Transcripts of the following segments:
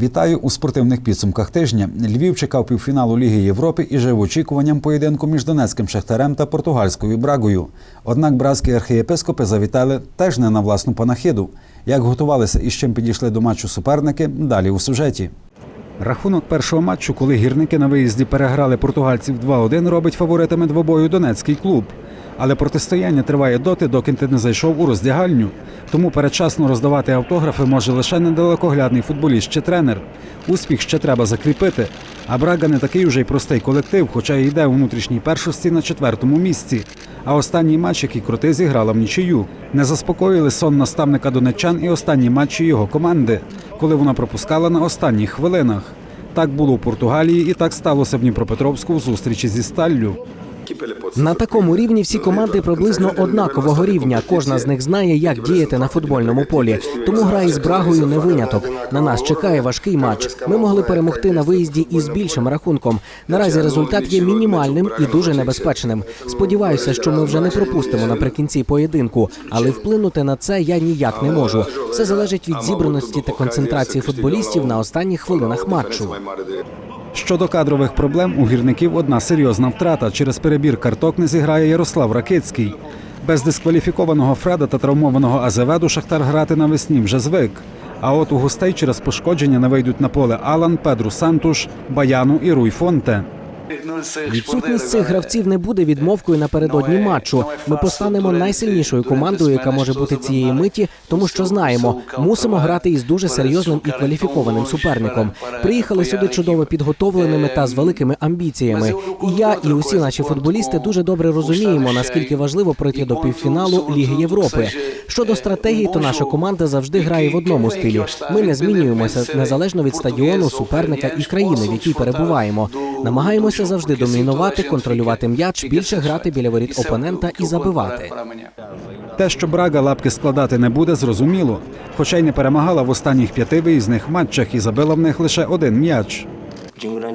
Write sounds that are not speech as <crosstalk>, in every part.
Вітаю у спортивних підсумках тижня. Львів чекав півфіналу Ліги Європи і жив очікуванням поєдинку між Донецьким Шахтарем та португальською Брагою. Однак братські архієпископи завітали теж не на власну панахиду. Як готувалися і з чим підійшли до матчу суперники, далі у сюжеті. Рахунок першого матчу, коли гірники на виїзді переграли португальців 2-1, робить фаворитами двобою Донецький клуб. Але протистояння триває доти, доки ти не зайшов у роздягальню. Тому передчасно роздавати автографи може лише недалекоглядний футболіст чи тренер. Успіх ще треба закріпити. А Брага не такий уже й простий колектив, хоча й йде у внутрішній першості на четвертому місці. А останній матч, який крути зіграла в нічию. Не заспокоїли сон наставника донеччан і останні матчі його команди, коли вона пропускала на останніх хвилинах. Так було у Португалії і так сталося в Дніпропетровську у зустрічі зі Сталлю. На такому рівні всі команди приблизно однакового рівня. Кожна з них знає, як діяти на футбольному полі. Тому гра із Брагою не виняток. На нас чекає важкий матч. Ми могли перемогти на виїзді із більшим рахунком. Наразі результат є мінімальним і дуже небезпечним. Сподіваюся, що ми вже не пропустимо наприкінці поєдинку, але вплинути на це я ніяк не можу. Все залежить від зібраності та концентрації футболістів на останніх хвилинах матчу. Щодо кадрових проблем, у гірників одна серйозна втрата. Через перебір карток не зіграє Ярослав Ракицький. Без дискваліфікованого Фреда та травмованого Азеведу Шахтар грати навесні вже звик. А от у гостей через пошкодження не вийдуть на поле Алан, Педру Сантуш, Баяну і Руй Фонте. Відсутність цих гравців не буде відмовкою напередодні матчу. Ми постанемо найсильнішою командою, яка може бути цієї миті, тому що знаємо, мусимо грати із дуже серйозним і кваліфікованим суперником. Приїхали сюди чудово підготовленими та з великими амбіціями. І я, і усі наші футболісти дуже добре розуміємо, наскільки важливо пройти до півфіналу Ліги Європи. Щодо стратегії, то наша команда завжди грає в одному стилі. Ми не змінюємося незалежно від стадіону, суперника і країни, в якій перебуваємо. Намагаємося завжди домінувати, контролювати м'яч, більше грати біля воріт опонента і забивати. Те, що Брага лапки складати не буде, зрозуміло. Хоча й не перемагала в останніх п'яти виїзних матчах і забила в них лише один м'яч.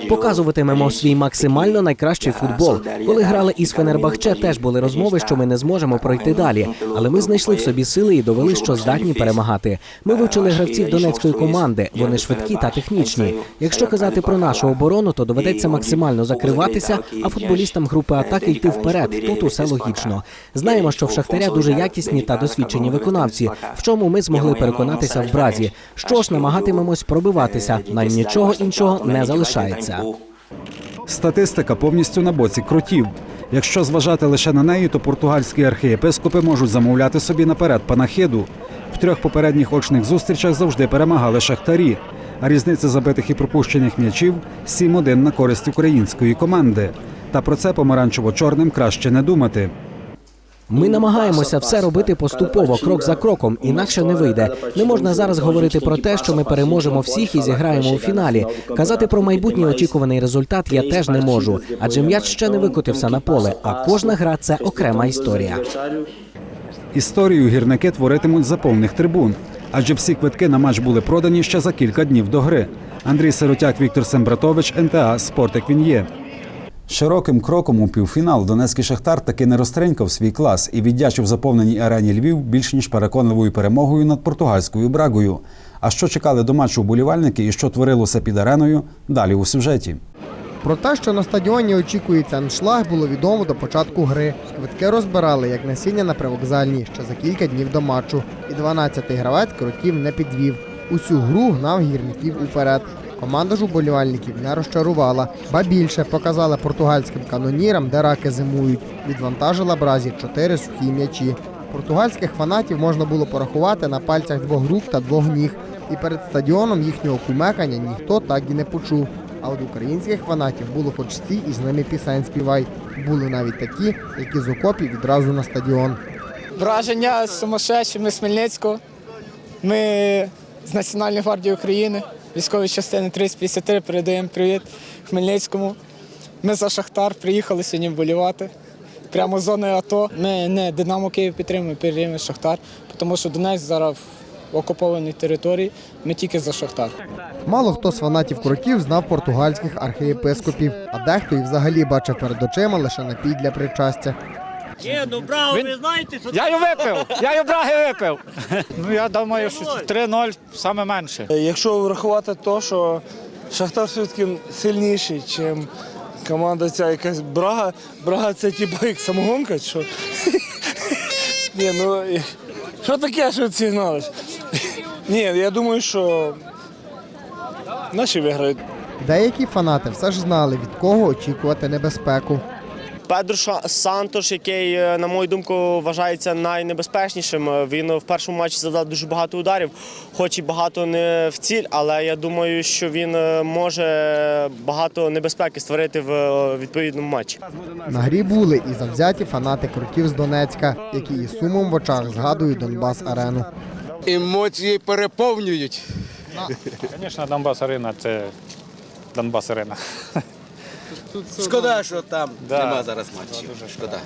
Показуватимемо свій максимально найкращий футбол. Коли грали із Фенербахче, теж були розмови, що ми не зможемо пройти далі. Але ми знайшли в собі сили і довели, що здатні перемагати. Ми вивчили гравців донецької команди. Вони швидкі та технічні. Якщо казати про нашу оборону, то доведеться максимально закриватися, а футболістам групи атаки йти вперед. Тут усе логічно. Знаємо, що в Шахтаря дуже якісні та досвідчені виконавці, в чому ми змогли переконатися в бразі. Що ж, намагатимемось пробиватися. Нам нічого іншого не залишається. Статистика повністю на боці крутів. Якщо зважати лише на неї, то португальські архієпископи можуть замовляти собі наперед панахиду. В трьох попередніх очних зустрічах завжди перемагали шахтарі. А різниця забитих і пропущених м'ячів 7-1 на користь української команди. Та про це помаранчево-чорним краще не думати. Ми намагаємося все робити поступово, крок за кроком, інакше не вийде. Не можна зараз говорити про те, що ми переможемо всіх і зіграємо у фіналі. Казати про майбутній очікуваний результат я теж не можу, адже м'яч ще не викотився на поле. А кожна гра це окрема історія. Історію гірники творитимуть за повних трибун, адже всі квитки на матч були продані ще за кілька днів до гри. Андрій Сиротяк, Віктор Сембратович, НТА Спорт як він є. Широким кроком у півфінал Донецький Шахтар таки не розтринькав свій клас і віддячив заповненій арені Львів більш ніж переконливою перемогою над португальською брагою. А що чекали до матчу вболівальники і що творилося під ареною? Далі у сюжеті. Про те, що на стадіоні очікується аншлаг, було відомо до початку гри. Квитки розбирали як насіння на привокзальній ще за кілька днів до матчу. І 12-й гравець кротів не підвів. Усю гру гнав гірників уперед. Команда ж уболівальників не розчарувала, ба більше показала португальським канонірам, де раки зимують. Відвантажила бразі чотири сухі м'ячі. Португальських фанатів можна було порахувати на пальцях двох рук та двох ніг. І перед стадіоном їхнього кумекання ніхто так і не почув. А от українських фанатів було хоч стій і з ними пісень співай. Були навіть такі, які з окопів відразу на стадіон. Враження сумасшедші, ми з Хмельницького. Ми з Національної гвардії України, військової частини 3053 передаємо привіт Хмельницькому. Ми за Шахтар приїхали сьогодні вболівати. Прямо з зони АТО. Ми не Динамо Київ підтримуємо, підтримуємо Шахтар, тому що Донець зараз в окупованій території. Ми тільки за Шахтар. Мало хто з фанатів кроків знав португальських архієпископів, а дехто і взагалі бачив перед очима лише напій для причастя. Ні, ну браво, ви знаєте, що Я й випив, я й браги випив. <laughs> Ну я думаю, що 3-0 саме менше. Якщо врахувати те, що Шахтар все-таки сильніший, ніж команда ця якась Брага. Брага це типу як самогонка, чи що? <laughs> Ні, ну і- що таке, що ці гналиш? Ні, я думаю, що наші виграють. Деякі фанати все ж знали, від кого очікувати небезпеку. Педро Ша- Сантош, який, е, на мою думку, вважається найнебезпечнішим. е, Він в першому матчі завдав дуже багато ударів, хоч і багато не в ціль, але я думаю, що він е, може багато небезпеки створити в відповідному матчі. На грі були і завзяті фанати крутів з Донецька, які із сумом в очах згадують Донбас арену. Емоції переповнюють. Звісно, Донбас Арена це Донбас Арена. Шкода, що там Да. нема зараз матчів. Шкода.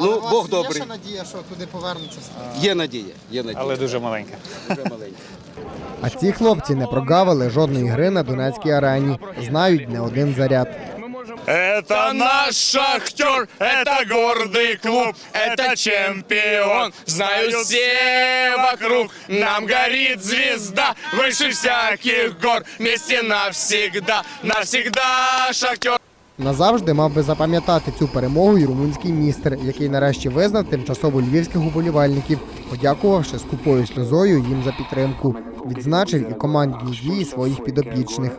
Ну, Бог добрий. надія, що туди повернуться. Є надія, є надія. Але дуже маленька. Дуже маленька. А ці хлопці не прогавили жодної гри на Донецькій арені. Знають не один заряд. Это наш шахтер, это гордый клуб, это чемпион. Знают все вокруг, нам горит звезда выше всяких гор. Вместе навсегда, навсегда шахтер. Назавжди мав би запам'ятати цю перемогу і румунський містер, який нарешті визнав тимчасово львівських уболівальників, подякувавши скупою сльозою їм за підтримку. Відзначив і командні дії своїх підопічних.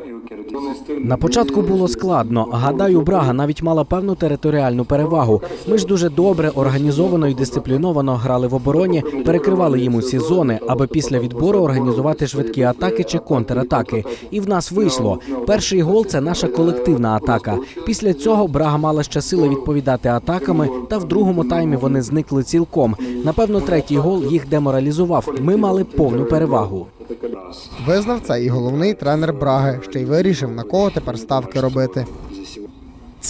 На початку було складно. Гадаю, Брага навіть мала певну територіальну перевагу. Ми ж дуже добре, організовано і дисципліновано грали в обороні, перекривали їм усі зони, аби після відбору організувати швидкі атаки чи контратаки. І в нас вийшло. Перший гол це наша колективна атака. Після цього Брага мала ще сили відповідати атаками, та в другому таймі вони зникли цілком. Напевно, третій гол їх деморалізував. Ми мали повну перевагу. Визнав це і головний тренер Браги, ще й вирішив, на кого тепер ставки робити.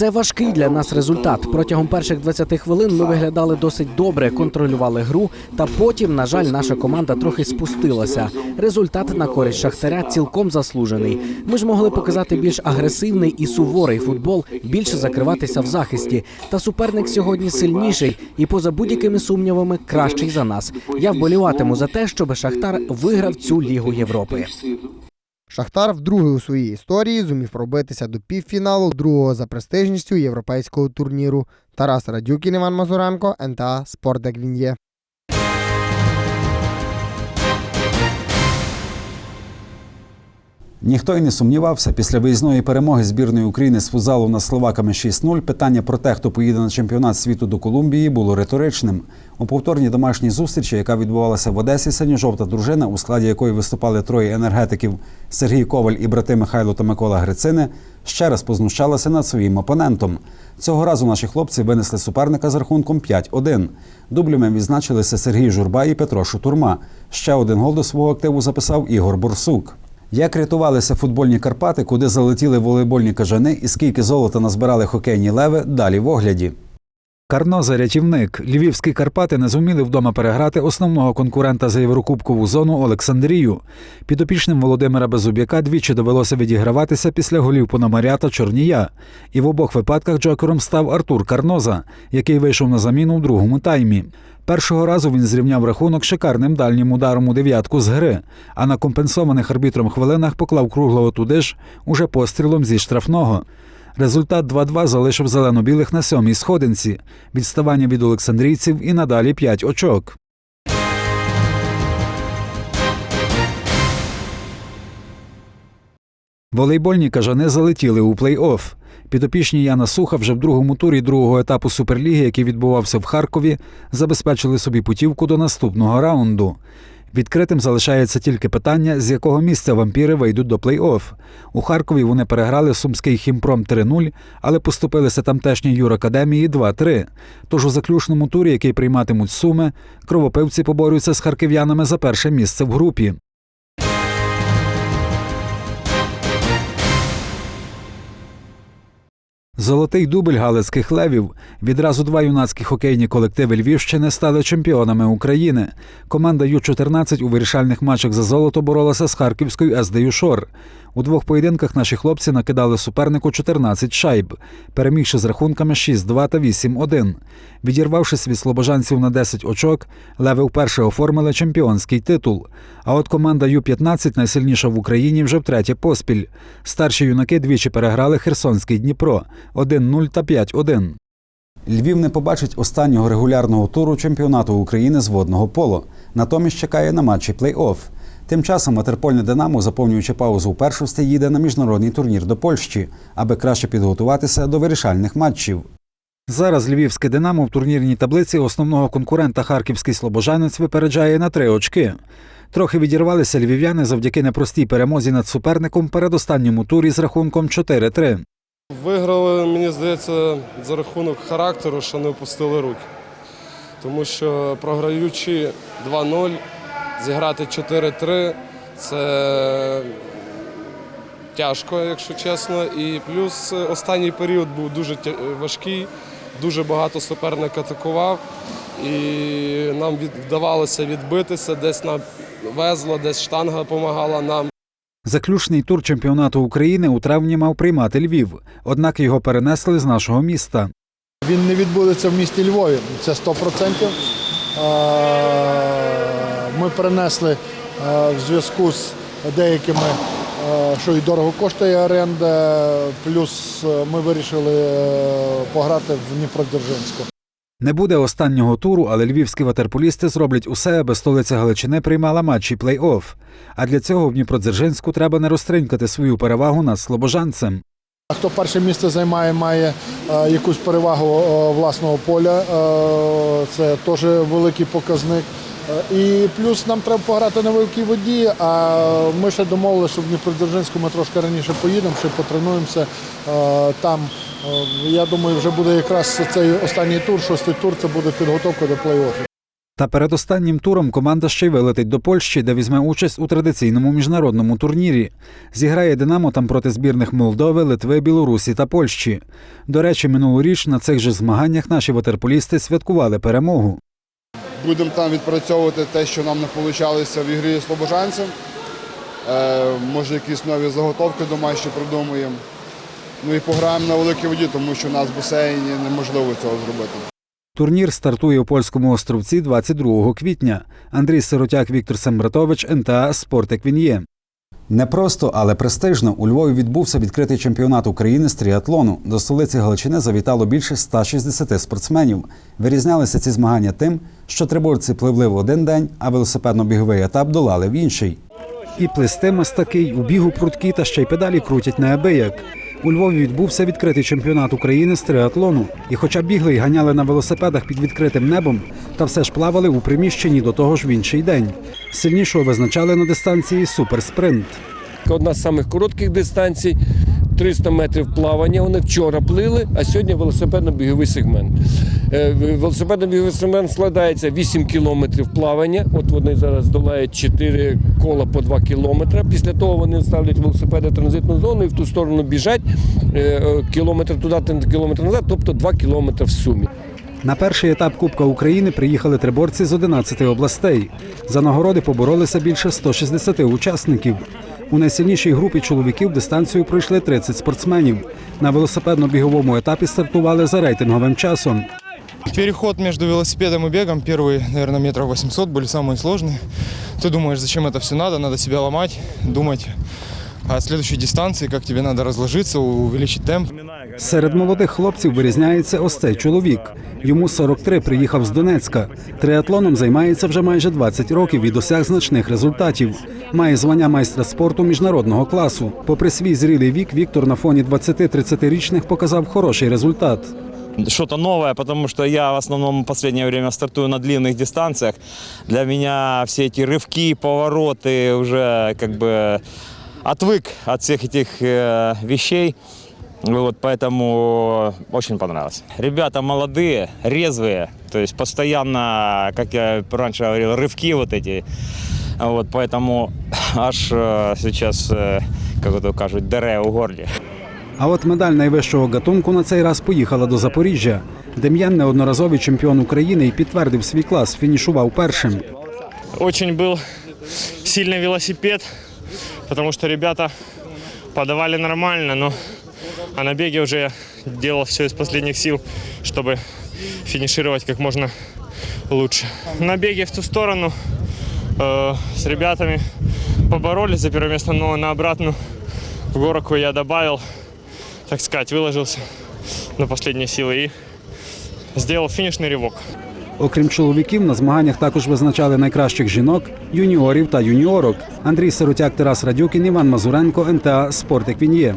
Це важкий для нас результат. Протягом перших 20 хвилин ми виглядали досить добре, контролювали гру. Та потім, на жаль, наша команда трохи спустилася. Результат на користь шахтаря цілком заслужений. Ми ж могли показати більш агресивний і суворий футбол, більше закриватися в захисті. Та суперник сьогодні сильніший і, поза будь-якими сумнівами, кращий за нас. Я вболіватиму за те, щоб Шахтар виграв цю лігу Європи. Шахтар вдруге у своїй історії зумів пробитися до півфіналу другого за престижністю європейського турніру. Тарас Радюкін, Іван Мазуренко, НТА Спорт як Ніхто й не сумнівався після виїзної перемоги збірної України з футзалу над словаками 6-0. Питання про те, хто поїде на чемпіонат світу до Колумбії, було риторичним. У повторній домашній зустрічі, яка відбувалася в Одесі, синьо-жовта дружина, у складі якої виступали троє енергетиків Сергій Коваль і брати Михайло та Микола Грицини, ще раз познущалася над своїм опонентом. Цього разу наші хлопці винесли суперника з рахунком 5-1. Дублями відзначилися Сергій Журба і Петро Шутурма. Ще один гол до свого активу записав Ігор Бурсук. Як рятувалися футбольні Карпати, куди залетіли волейбольні кажани і скільки золота назбирали хокейні леви, далі в огляді. Карноза рятівник. Львівські Карпати не зуміли вдома переграти основного конкурента за Єврокубкову зону Олександрію. Підопічним Володимира Безуб'яка двічі довелося відіграватися після голів Пономаря та Чорнія. І в обох випадках джокером став Артур Карноза, який вийшов на заміну в другому таймі. Першого разу він зрівняв рахунок шикарним дальнім ударом у дев'ятку з гри, а на компенсованих арбітром хвилинах поклав круглого туди ж уже пострілом зі штрафного. Результат 2-2 залишив зелено-білих на сьомій сходинці. Відставання від олександрійців і надалі 5 очок. Волейбольні кажани залетіли у плей-офф. Підопічні Яна Суха вже в другому турі другого етапу Суперліги, який відбувався в Харкові, забезпечили собі путівку до наступного раунду. Відкритим залишається тільки питання, з якого місця вампіри вийдуть до плей-офф. У Харкові вони переграли сумський хімпром 3-0, але поступилися тамтешній юракадемії 2-3. Тож у заключному турі, який прийматимуть суми, кровопивці поборються з харків'янами за перше місце в групі. Золотий дубль галицьких левів. Відразу два юнацькі хокейні колективи Львівщини стали чемпіонами України. Команда Ю-14 у вирішальних матчах за золото боролася з харківською СД «Юшор». У двох поєдинках наші хлопці накидали супернику 14 шайб, перемігши з рахунками 6-2 та 8-1. Відірвавшись від слобожанців на 10 очок, леви вперше оформили чемпіонський титул. А от команда Ю-15 найсильніша в Україні вже втретє поспіль. Старші юнаки двічі переграли Херсонський Дніпро 1-0 та 5-1. Львів не побачить останнього регулярного туру чемпіонату України з водного поло. Натомість чекає на матчі плей-офф. Тим часом ватерпольне Динамо, заповнюючи паузу у першості, їде на міжнародний турнір до Польщі, аби краще підготуватися до вирішальних матчів. Зараз львівське Динамо в турнірній таблиці основного конкурента харківський слобожанець випереджає на три очки. Трохи відірвалися львів'яни завдяки непростій перемозі над суперником перед останньому турі з рахунком 4-3. Виграли, мені здається, за рахунок характеру, що не опустили руки. Тому що програючи 2-0, зіграти 4-3 це тяжко, якщо чесно. І плюс останній період був дуже важкий, дуже багато суперник атакував. І нам вдавалося відбитися, десь нам везло, десь штанга допомагала нам. Заключний тур чемпіонату України у травні мав приймати Львів, однак його перенесли з нашого міста. Він не відбудеться в місті Львові, це 100%. Е, Ми перенесли в зв'язку з деякими, що і дорого коштує оренда, плюс ми вирішили пограти в Дніпродзержинську. Не буде останнього туру, але львівські ватерполісти зроблять усе, аби столиця Галичини приймала матчі плей-офф. А для цього в Дніпродзержинську треба не розтринькати свою перевагу над слобожанцем. Хто перше місце займає, має е, якусь перевагу е, власного поля. е, Це теж великий показник. Е, І плюс нам треба пограти на великій воді. А ми ще домовилися, що в Дніпродзержинську ми трошки раніше поїдемо, ще потренуємося е, там. Е, Я думаю, вже буде якраз цей останній тур, шостий тур, це буде підготовка до плей-оффу. Та перед останнім туром команда ще й вилетить до Польщі, де візьме участь у традиційному міжнародному турнірі. Зіграє Динамо там проти збірних Молдови, Литви, Білорусі та Польщі. До речі, минулоріч на цих же змаганнях наші ватерполісти святкували перемогу. Будемо там відпрацьовувати те, що нам не вийшло в ігрі з слобожанцем. Е, може, якісь нові заготовки домашні придумаємо. Ну і пограємо на великій воді, тому що у нас в басейні неможливо цього зробити. Турнір стартує у польському островці 22 квітня. Андрій Сиротяк, Віктор Сембратович, НТА «Спорт як він є. Непросто, але престижно у Львові відбувся відкритий чемпіонат України з тріатлону. До столиці Галичини завітало більше 160 спортсменів. Вирізнялися ці змагання тим, що триборці пливли в один день, а велосипедно-біговий етап долали в інший. І плисти мастаки, у бігу прудкі та ще й педалі крутять неабияк. У Львові відбувся відкритий чемпіонат України з триатлону. І хоча бігли й ганяли на велосипедах під відкритим небом, та все ж плавали у приміщенні до того ж в інший день. Сильнішого визначали на дистанції суперспринт. Одна з самих коротких дистанцій 300 метрів плавання. Вони вчора плили, а сьогодні велосипедно-біговий сегмент. Е, Велосипедно-біговий складається 8 кілометрів плавання. От вони зараз долають 4 кола по 2 кілометри. Після того вони ставлять велосипеди транзитну зону і в ту сторону біжать е, е, кілометр туди, кілометр назад, тобто 2 кілометри в сумі. На перший етап Кубка України приїхали триборці з 11 областей. За нагороди поборолися більше 160 учасників. У найсильнішій групі чоловіків дистанцію пройшли 30 спортсменів. На велосипедно-біговому етапі стартували за рейтинговим часом. Переход между велосипедом и бегом, первые, наверное, метров 800 были самые сложные. Ты думаешь, зачем это все надо, надо себя ломать, думать о следующей дистанции, как тебе надо разложиться, увеличить темп. Серед молодих хлопців вирізняється ось цей чоловік. Йому 43, приїхав з Донецька. Триатлоном займається вже майже 20 років і досяг значних результатів. Має звання майстра спорту міжнародного класу. Попри свій зрілий вік, Віктор на фоні 20-30-річних показав хороший результат. Что-то новое, потому что я в основном в последнее время стартую на длинных дистанциях. Для меня все эти рывки, повороты уже как бы отвык от всех этих э, вещей. Вот, поэтому очень понравилось. Ребята молодые, резвые, то есть постоянно, как я раньше говорил, рывки вот эти. Вот, поэтому аж э, сейчас, э, как это кажут, дере у горле. А от медаль найвищого гатунку на цей раз поїхала до Запоріжжя. Дем'ян неодноразовий чемпіон України і підтвердив свій клас, фінішував першим. Очень был сильный велосипед, потому что ребята подавали нормально, но а на беге уже я делал все из последних сил, чтобы финишировать как можно лучше. На беге в ту сторону э, с ребятами поборолись за первое место, но на обратную горку я добавил, так сказать, выложился на последние силы и сделал финишный рывок. Окрім чоловіків, на змаганнях також визначали найкращих жінок, юніорів та юніорок. Андрій Сиротяк, Тарас Радюкін, Іван Мазуренко, НТА Спортик Він'є.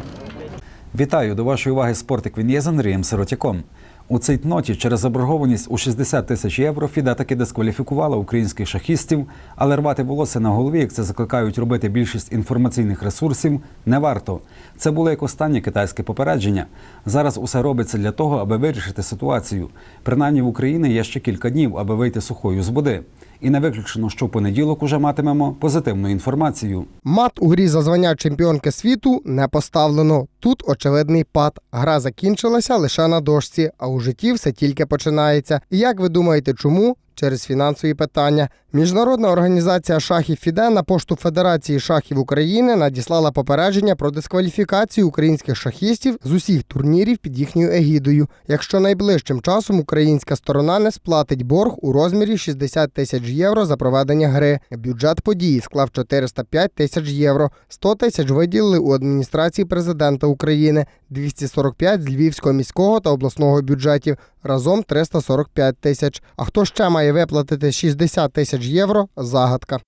Вітаю до вашої уваги Спортик Він'є з Андрієм Сиротяком. У цейтноті через заборгованість у 60 тисяч євро ФІДА таки дискваліфікувала українських шахістів, але рвати волосся на голові, як це закликають робити більшість інформаційних ресурсів, не варто. Це було як останнє китайське попередження. Зараз усе робиться для того, аби вирішити ситуацію. Принаймні в Україні є ще кілька днів, аби вийти сухою з води. І не виключено, що в понеділок уже матимемо позитивну інформацію. Мат у грі за звання чемпіонки світу не поставлено. Тут очевидний пад. Гра закінчилася лише на дошці, а у житті все тільки починається. Як ви думаєте, чому? Через фінансові питання. Міжнародна організація шахів ФІДЕ на пошту Федерації шахів України надіслала попередження про дискваліфікацію українських шахістів з усіх турнірів під їхньою егідою, якщо найближчим часом українська сторона не сплатить борг у розмірі 60 тисяч євро за проведення гри. Бюджет події склав 405 тисяч євро, 100 тисяч виділили у адміністрації президента України, 245 з Львівського міського та обласного бюджетів, разом 345 тисяч. А хто ще має виплатити 60 тисяч євро? Загадка.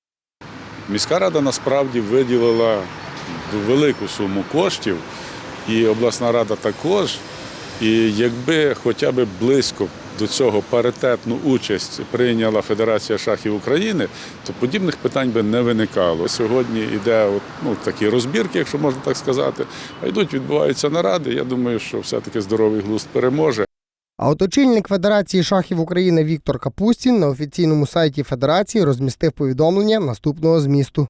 Міська рада насправді виділила велику суму коштів, і обласна рада також. І якби хоча б близько до цього паритетну участь прийняла Федерація шахів України, то подібних питань би не виникало. Сьогодні йде ну, такі розбірки, якщо можна так сказати, а йдуть, відбуваються наради. Я думаю, що все-таки здоровий глузд переможе. А от очільник Федерації шахів України Віктор Капустін на офіційному сайті Федерації розмістив повідомлення наступного змісту.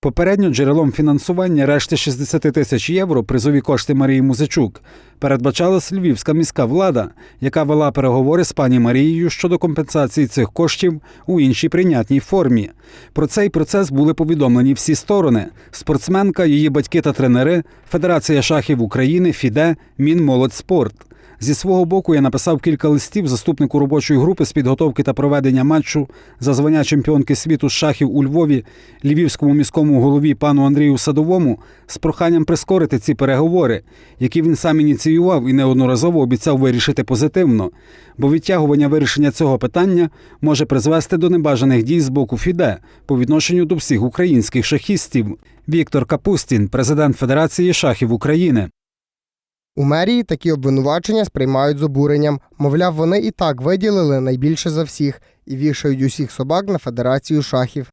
Попередньо джерелом фінансування решти 60 тисяч євро призові кошти Марії Музичук передбачалась львівська міська влада, яка вела переговори з пані Марією щодо компенсації цих коштів у іншій прийнятній формі. Про цей процес були повідомлені всі сторони: спортсменка, її батьки та тренери, Федерація шахів України, ФІДЕ, Мінмолодьспорт. Зі свого боку я написав кілька листів заступнику робочої групи з підготовки та проведення матчу за звання чемпіонки світу з шахів у Львові львівському міському голові пану Андрію Садовому з проханням прискорити ці переговори, які він сам ініціював і неодноразово обіцяв вирішити позитивно, бо відтягування вирішення цього питання може призвести до небажаних дій з боку ФІДЕ по відношенню до всіх українських шахістів. Віктор Капустін, президент Федерації шахів України. У мерії такі обвинувачення сприймають з обуренням. Мовляв, вони і так виділили найбільше за всіх і вішають усіх собак на Федерацію шахів.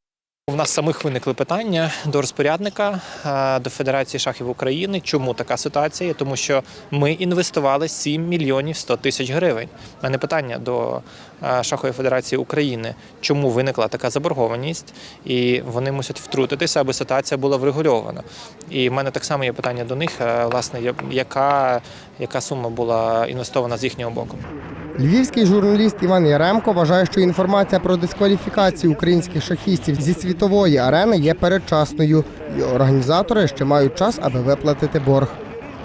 У нас самих виникли питання до розпорядника е, до Федерації шахів України. Чому така ситуація? Тому що ми інвестували 7 мільйонів 100 тисяч гривень. У мене питання до е, шахової федерації України, чому виникла така заборгованість, і вони мусять втрутитися, аби ситуація була врегульована. І в мене так само є питання до них, е, власне, яка, яка сума була інвестована з їхнього боку. Львівський журналіст Іван Яремко вважає, що інформація про дискваліфікацію українських шахістів зі світової арени є передчасною, і організатори ще мають час, аби виплатити борг.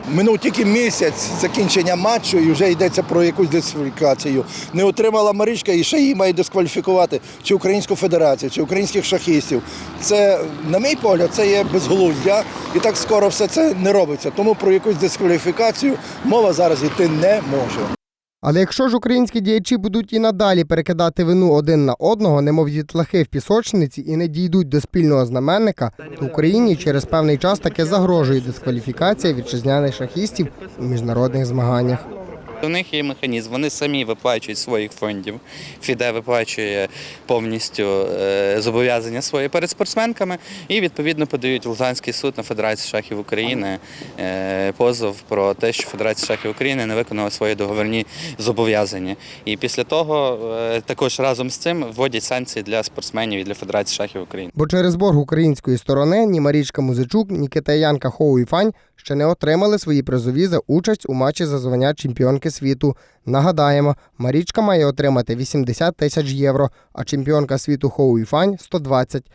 Минув тільки місяць закінчення матчу і вже йдеться про якусь дискваліфікацію. Не отримала Маричка і ще її має дискваліфікувати чи Українську федерацію, чи українських шахістів. Це, на мій погляд, це є безглуздя, і так скоро все це не робиться. Тому про якусь дискваліфікацію мова зараз йти не може. Але якщо ж українські діячі будуть і надалі перекидати вину один на одного, немов дітлахи в пісочниці, і не дійдуть до спільного знаменника, то Україні через певний час таке загрожує дискваліфікація вітчизняних шахістів у міжнародних змаганнях. У них є механізм, вони самі виплачують своїх фондів. ФІДЕ виплачує повністю е, зобов'язання свої перед спортсменками і відповідно подають в Луганський суд на Федерацію шахів України е, позов про те, що Федерація шахів України не виконала свої договірні зобов'язання. І після того е, також разом з цим вводять санкції для спортсменів і для Федерації шахів України. Бо через борг української сторони ні Марічка Музичук, ні китаянка Хоу Іфань ще не отримали свої призові за участь у матчі за звання чемпіонки світу. Нагадаємо, Марічка має отримати 80 тисяч євро, а чемпіонка світу Хоу Іфань – 120.